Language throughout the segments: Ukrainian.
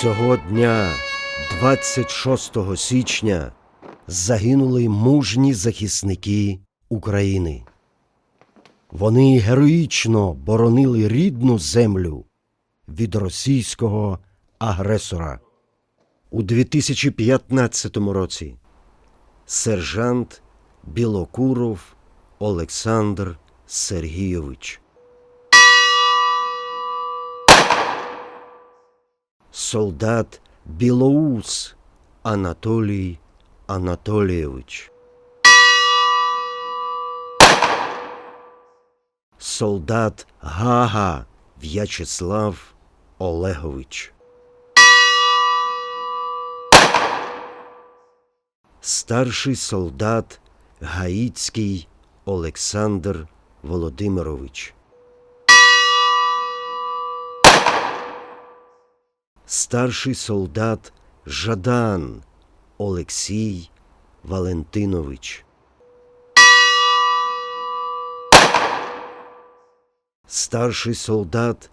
Цього дня, 26 січня, загинули мужні захисники України. Вони героїчно боронили рідну землю від російського агресора. У 2015 році сержант Білокуров Олександр Сергійович. Солдат Білоус Анатолій Анатолійович. Солдат Гага В'ячеслав Олегович. Старший солдат Гаїцький Олександр Володимирович. Старший солдат Жадан Олексій Валентинович. Старший солдат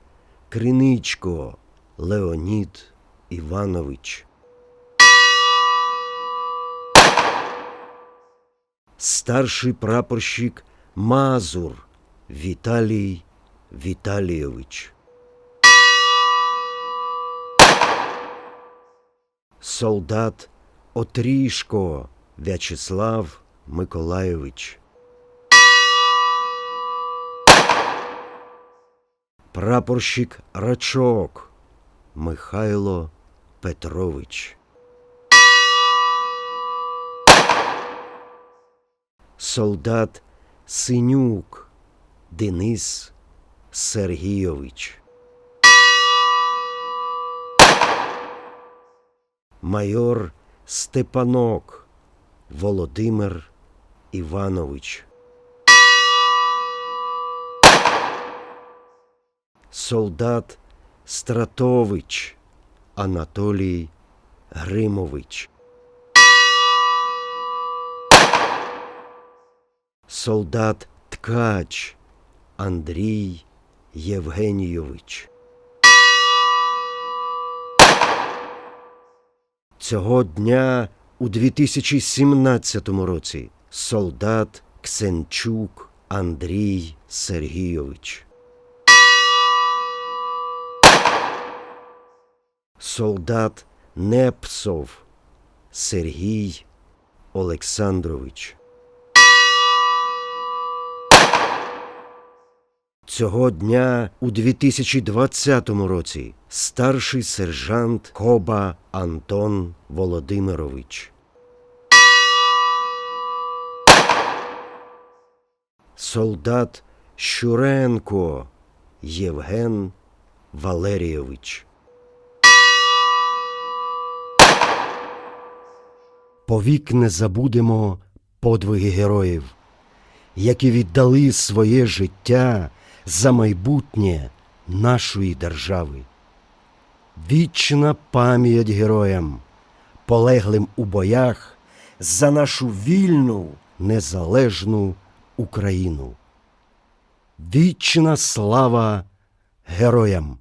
Криничко Леонід Іванович. Старший прапорщик Мазур Віталій Віталійович. Солдат Отрішко В'ячеслав Миколайович. Прапорщик Рачок Михайло Петрович. Солдат Синюк Денис Сергійович. Майор Степанок Володимир Іванович. Солдат Стратович Анатолій Гримович. Солдат Ткач Андрій Євгенійович. Цього дня у 2017 році солдат Ксенчук Андрій Сергійович. Солдат Непсов Сергій Олександрович. Цього дня у 2020 році старший сержант Коба Антон Володимирович. Солдат Щуренко Євген Валерійович. Повік не забудемо подвиги героїв, які віддали своє життя за майбутнє нашої держави. Вічна пам'ять героям, полеглим у боях за нашу вільну незалежну Україну. Вічна слава героям!